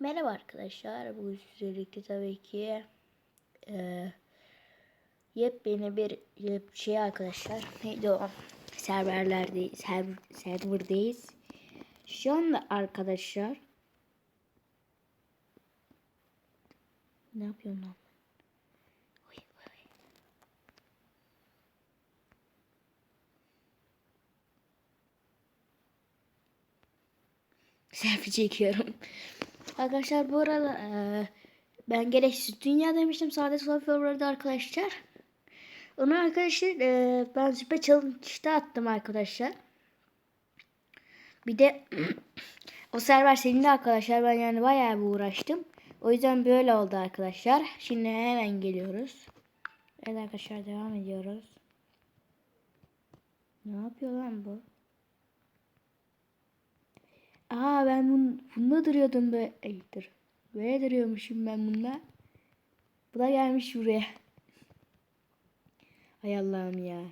Merhaba arkadaşlar. Bu sizlerle tabii ki e, yepyeni bir yep- şey arkadaşlar. Neydi o? Serverlerdeyiz. Server, serverdeyiz. Şu anda arkadaşlar ne yapıyorum lan? Selfie çekiyorum. Arkadaşlar bu arada eee, ben gereksiz dünya demiştim sadece sorularda arkadaşlar. Onu arkadaşlar eee, ben süper challenge'da attım arkadaşlar. Bir de o server senin de arkadaşlar ben yani bayağı bir uğraştım. O yüzden böyle oldu arkadaşlar. Şimdi hemen geliyoruz. Evet arkadaşlar devam ediyoruz. Ne yapıyor lan bu? Aa ben bun, bunda duruyordum böyle. Ay. Böyle duruyormuşum ben bunda. Bu da gelmiş buraya. Ay Allah'ım ya.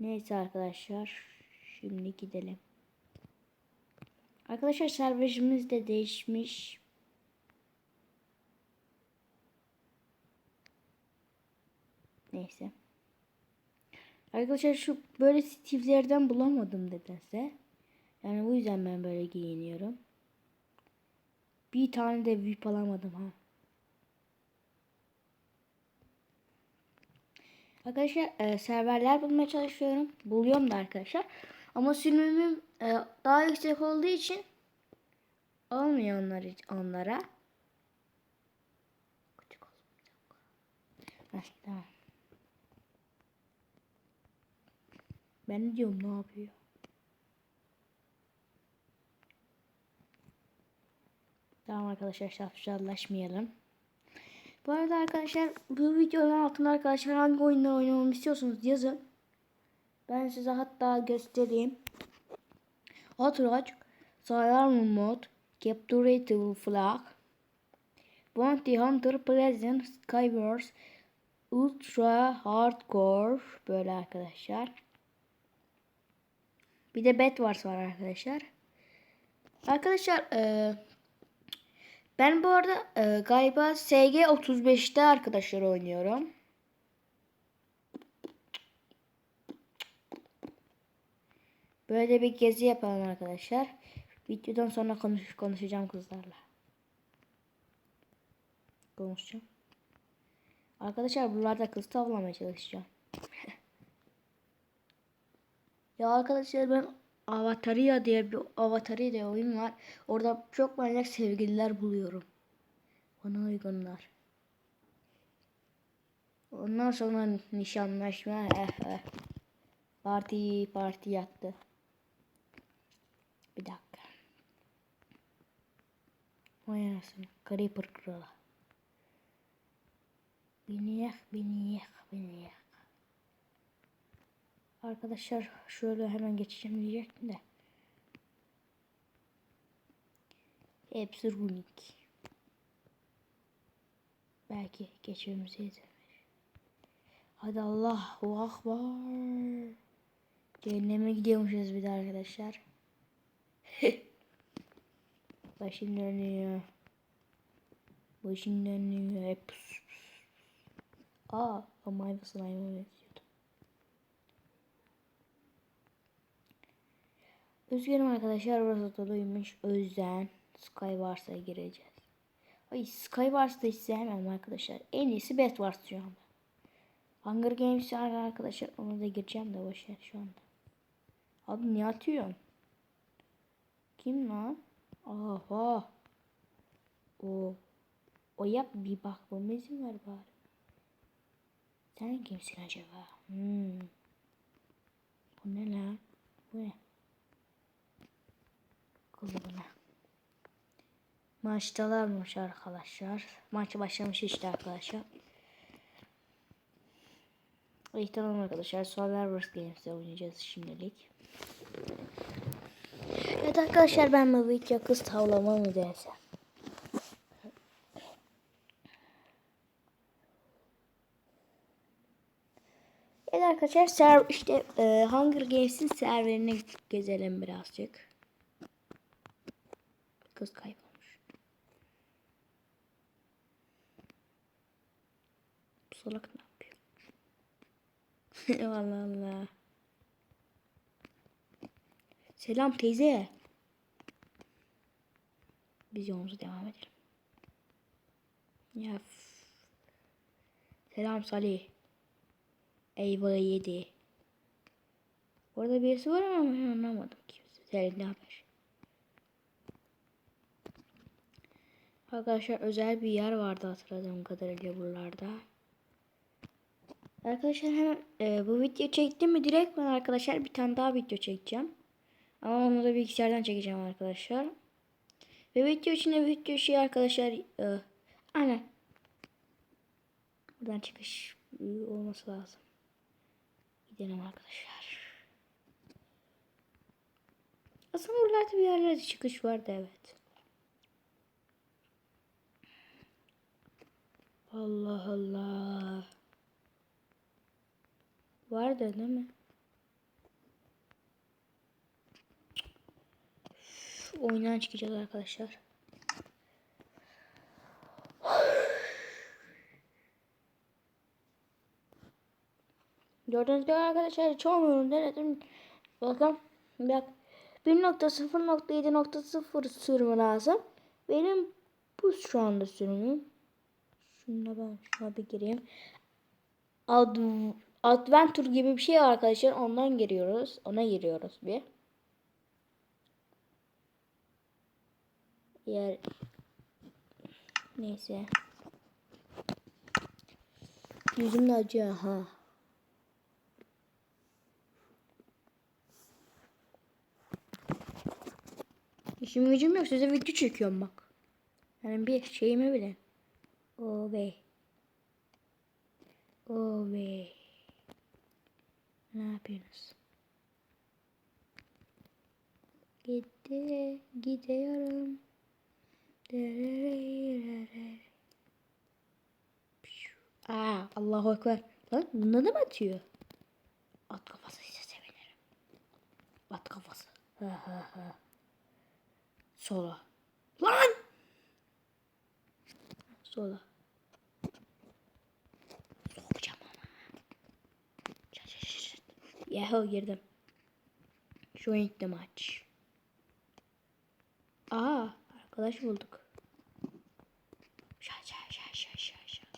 Neyse arkadaşlar. Şimdi gidelim. Arkadaşlar serverimiz de değişmiş. Neyse. Arkadaşlar şu böyle Steve'lerden bulamadım nedense. Yani bu yüzden ben böyle giyiniyorum. Bir tane de VIP alamadım ha. Arkadaşlar e, serverler bulmaya çalışıyorum. Buluyorum da arkadaşlar. Ama sürümüm e, daha yüksek olduğu için olmuyor onlar, onlara. Küçük olsun. Tamam. Ben diyorum ne yapıyor? Tamam arkadaşlar şapşallaşmayalım. Bu arada arkadaşlar bu videonun altında arkadaşlar hangi oyunlar oynamamı istiyorsanız yazın. Ben size hatta göstereyim. Outrage, Survival Mode, Capturable Flag, Bounty Hunter Present, Skywars, Ultra Hardcore böyle arkadaşlar. Bir de Bed Wars var arkadaşlar. Arkadaşlar ben bu arada e, galiba SG 35'te arkadaşlar oynuyorum. Böyle bir gezi yapalım arkadaşlar. Videodan sonra konuş konuşacağım kızlarla. Konuşacağım. Arkadaşlar buralarda kız tavlamaya çalışacağım. ya arkadaşlar ben Avataria diye bir Avataria diye oyun var. Orada çok manyak sevgililer buluyorum. Ona uygunlar. Ondan sonra nişanlaşma. Eh, eh. Parti parti yattı. Bir dakika. Vay anasını. Creeper kralı. Beni yak, beni. Arkadaşlar şöyle hemen geçeceğim diyecektim de. Hepsi runik. Belki geçmemize yeter. Hadi Allahu Akbar. Cehenneme gidiyormuşuz bir de arkadaşlar. Başım dönüyor. Başım dönüyor. Hep. Aa, ama ayva slime'a benziyordu. Üzgünüm arkadaşlar burası doluymuş. O yüzden Skywars'a gireceğiz. Ay Skywars'ta hiç sevmem arkadaşlar. En iyisi Best Wars şu anda. Hunger Games var arkadaşlar. Ona da gireceğim de boşver şu anda. Abi niye atıyorsun? Kim lan? Aha. O. O yap bir bakmama izin ver bari. Sen kimsin acaba? Hmm. Bu ne lan? Bu ne? Kılıbına. Maçtalarmış arkadaşlar. Maç başlamış işte arkadaşlar. İyi tamam arkadaşlar. Survivors Games'de oynayacağız şimdilik. Evet arkadaşlar ben bu video kız tavlama mı desem? Evet arkadaşlar server işte e, Hunger Games'in serverini gezelim birazcık. Kız kaybolmuş. Bu salak ne yapıyor? Allah Allah. Selam teyze. Biz yolumuza devam edelim. Ya. Selam Salih. Eyvah yedi. Orada birisi var ama ben anlamadım ki. Selam ne haber? Arkadaşlar özel bir yer vardı hatırladığım kadarıyla buralarda. Arkadaşlar hemen e, bu video çektim mi direkt ben arkadaşlar bir tane daha video çekeceğim. Ama onu da bilgisayardan çekeceğim arkadaşlar. Ve video içinde video şey arkadaşlar e, aynen. Buradan çıkış olması lazım. Gidelim arkadaşlar. Aslında buralarda bir yerlerde çıkış vardı evet. Allah Allah. Vardı değil mi? Oyundan çıkacağız arkadaşlar. Gördüğünüz gibi arkadaşlar çoğunluğunu denedim. Bakın bak 1.0.7.0 sürümü lazım. Benim bu şu anda sürümüm. Şuna ben şuna bir gireyim. Ad, Adventure gibi bir şey arkadaşlar. Ondan giriyoruz. Ona giriyoruz bir. Yer neyse. Yüzüm acıyor ha. İşim gücüm yok size video çekiyorum bak. Yani bir şeyimi bile. O bey. O bey. Ne yapıyorsunuz? Gitti, gidiyorum. Aa, Allahu Ekber. Lan bunda da mı atıyor? At kafası ise sevinirim. At kafası. Sola. Lan! Sola. Yahu girdim. Join the match. Aa, arkadaş bulduk. Şat şat şat.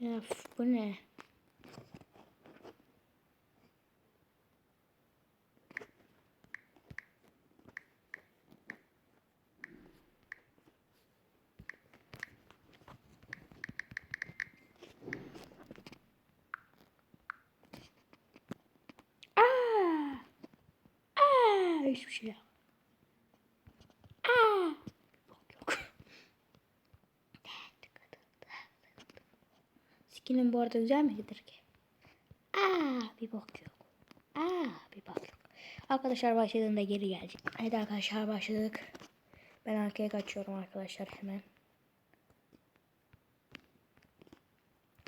Ya bu ne? Aa! Aa! Hiçbir şey yok. Aa! Yok yok. Skinin bu arada güzel midir ki? Aa! Bir bok yok. Aa! Bir bok yok. Arkadaşlar başladığında geri gelecek. Hadi arkadaşlar başladık. Ben arkaya kaçıyorum arkadaşlar hemen.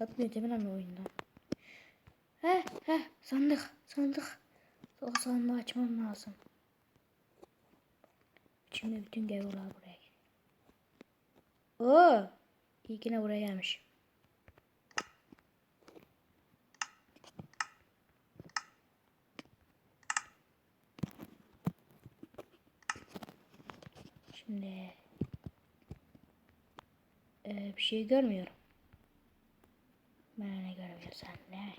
Atmıyor değil mi lan oyundan? He he sandık sandık. O sandığı açmam lazım. Şimdi bütün gavurlar buraya geliyor. Oo, iyi ki ne buraya gelmiş. Şimdi Ee, bir şey görmüyorum. Ben ne görmüyorsan ne?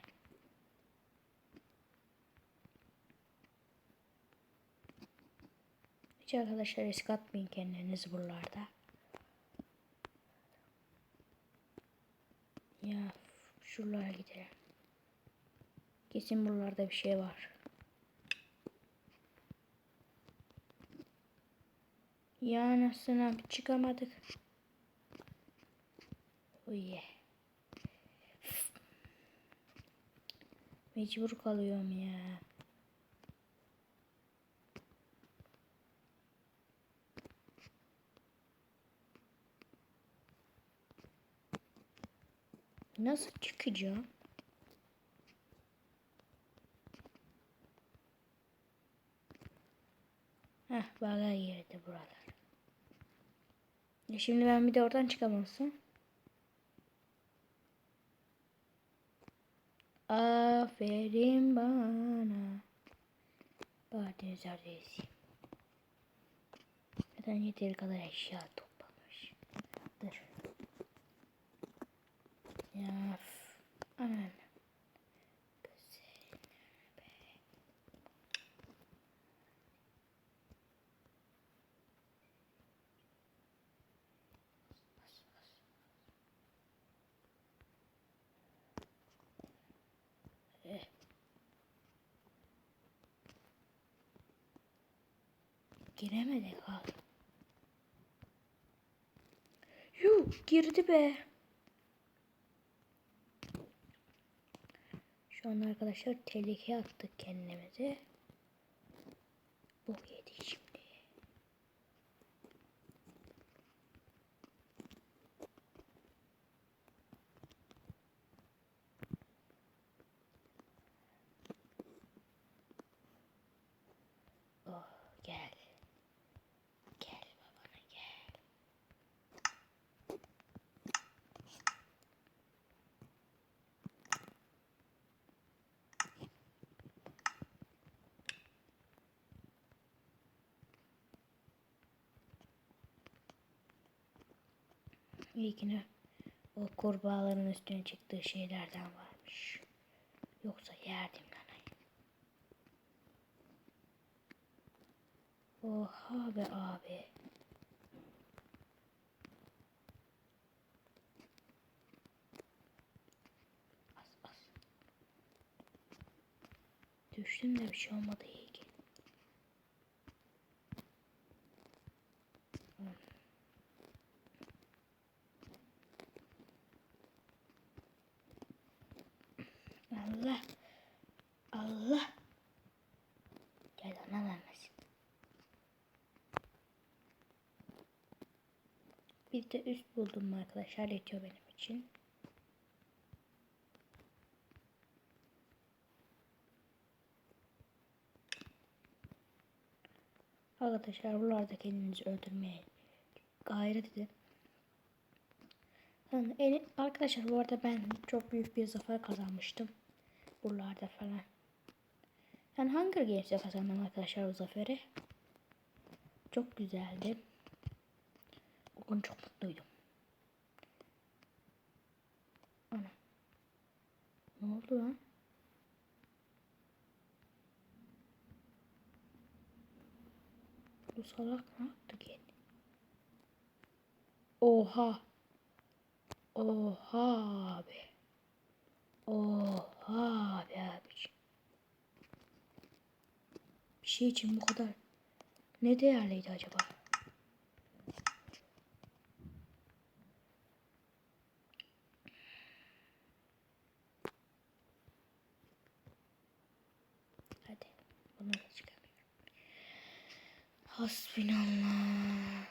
Hiç arkadaşlar risk atmayın kendiniz buralarda. Ya şuralara gidelim. Kesin buralarda bir şey var. Ya nasıl çıkamadık. Uye. Mecbur kalıyorum ya. Nasıl çıkacağım? Heh baga girdi buralar. E şimdi ben bir de oradan çıkamazsın. Aferin bana. Badeniz adresi. Neden yeteri kadar eşya toplamış. Dur. Ya. be. Eh. Giremedi kal. Yuh girdi be. Şu an arkadaşlar tehlikeye attık kendimizi. Bu yedi şimdi. Oh gel. Gel babana gel. Ne o kurbağaların üstüne çıktığı şeylerden varmış. Yoksa yerdim nanayı. Oha be abi. As as. Düştüm de bir şey olmadı iyi ki. Allah. Allah. Gel ona vermesin. Bir de üst buldum arkadaşlar. Yetiyor benim için. Arkadaşlar buralarda kendinizi öldürmeye gayret edin. Yani arkadaşlar bu arada ben çok büyük bir zafer kazanmıştım. Buralarda falan. Yani Hunger Games'e kazandım arkadaşlar o zaferi. Çok güzeldi. O gün çok mutluydum. Ana. Ne oldu lan? Bu salak ne yaptı ki? Oha. Oha abi. Oha abi abiciğim. Bir şey için bu kadar ne değerliydi acaba? Hadi bunu da çıkarıyorum. Hasbinallah.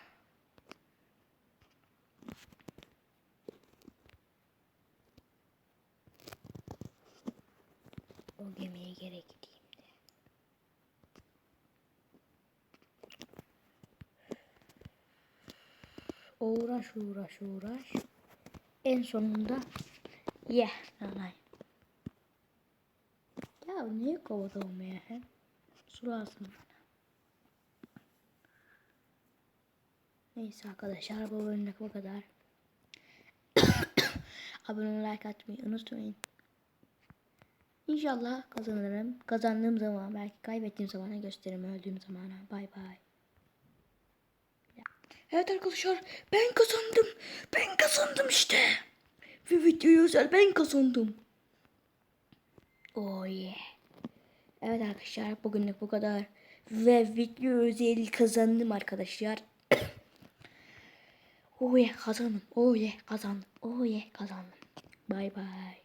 O gemiye geri gideyim de. Uğraş uğraş uğraş. En sonunda ye nanay. Ya niye kovada olmaya hem? Su lazım bana. Neyse arkadaşlar bu bölümlük bu kadar. Abone like atmayı unutmayın. İnşallah kazanırım. Kazandığım zaman belki kaybettiğim zamana gösteririm öldüğüm zamana. Bay bay. Evet arkadaşlar ben kazandım. Ben kazandım işte. Ve videoyu özel ben kazandım. Oh yeah. Evet arkadaşlar bugünlük bu kadar. Ve video özel kazandım arkadaşlar. Oh yeah kazandım. Oh yeah kazandım. Oh yeah kazandım. Bay bay.